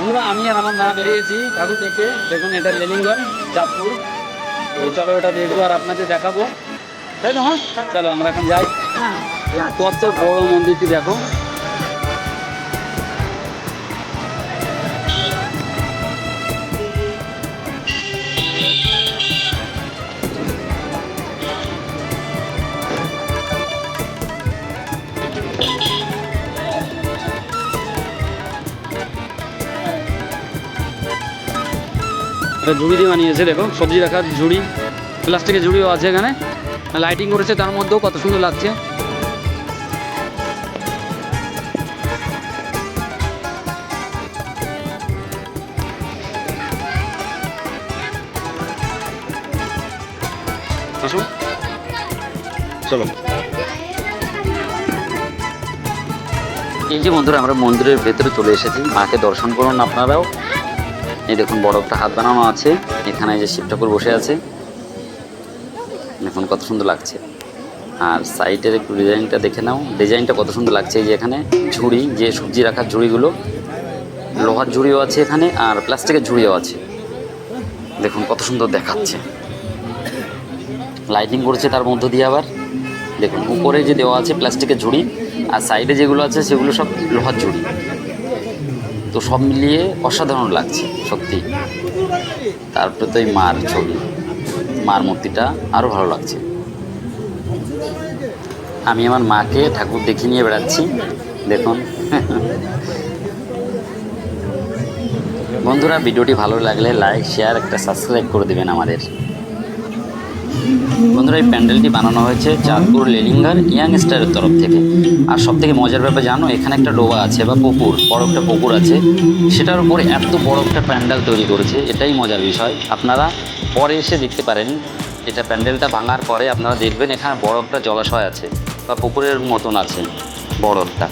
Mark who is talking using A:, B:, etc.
A: আমরা আমি আর আমার মা বেরিয়েছি। ঠাকুর থেকে দেখুন এটা লেলিঙ্গন চাঁদপুর। তো চলো ওটা দেখব আর আপনাদের দেখাবো। তাই না হ্যাঁ চলো আমরা এখন যাই। কত বড় মন্দিরটি দেখো। এটা ঝুড়ি দিয়ে বানিয়েছে, দেখো, সবজি রাখার ঝুড়ি, প্লাস্টিকের ঝুড়িও আছে এখানে। লাইটিং করেছে, তার মধ্যেও কত সুন্দর লাগছে। আসুন চলো। এই যে বন্ধুরা, আমরা মন্দিরের ভেতরে চলে এসেছি। মাকে দর্শন করুন আপনারাও। এই দেখুন, বড় একটা হাত বানানো আছে। এখানে যে শিব ঠাকুর বসে আছে। দেখুন কত সুন্দর লাগছে। আর সাইডের একটু ডিজাইনটা দেখে নাও। ডিজাইনটা কত সুন্দর লাগছে এই যে এখানে ঝুড়ি, যে সবজি রাখার ঝুড়িগুলো। লোহার ঝুড়িও আছে এখানে, আর প্লাস্টিকের ঝুড়িও আছে। দেখুন কত সুন্দর দেখাচ্ছে। লাইটিং করেছে তার মধ্য দিয়ে আবার। দেখুন, উপরে যে দেওয়া আছে প্লাস্টিকের ঝুড়ি, আর সাইডে যেগুলো আছে সেগুলো সব লোহার ঝুড়ি। তো সব মিলিয়ে অসাধারণ লাগছে, সত্যি। তারপরে তো এই মার ছবি, মার মূর্তিটা আরও ভালো লাগছে। আমি আমার মাকে ঠাকুর দেখে নিয়ে বেড়াচ্ছি, দেখুন। বন্ধুরা, ভিডিওটি ভালো লাগলে লাইক, শেয়ার, একটা সাবস্ক্রাইব করে দেবেন আমাদের। বন্ধুরা, এই প্যান্ডেলটি বানানো হয়েছে চাঁদপুর লেলিঙ্গার ইয়াং স্টারের তরফ থেকে। আর সব থেকে মজার ব্যাপার, জানো, এখানে একটা ডোবা আছে বা পুকুর, বড় একটা পুকুর আছে। সেটার উপরে এত বড় একটা প্যান্ডেল তৈরি করেছে, এটাই মজার বিষয়। আপনারা পরে এসে দেখতে পারেন, এটা প্যান্ডেলটা ভাঙার পরে আপনারা দেখবেন এখানে বড় একটা জলাশয় আছে বা পুকুরের মতন আছে, বড় একটা।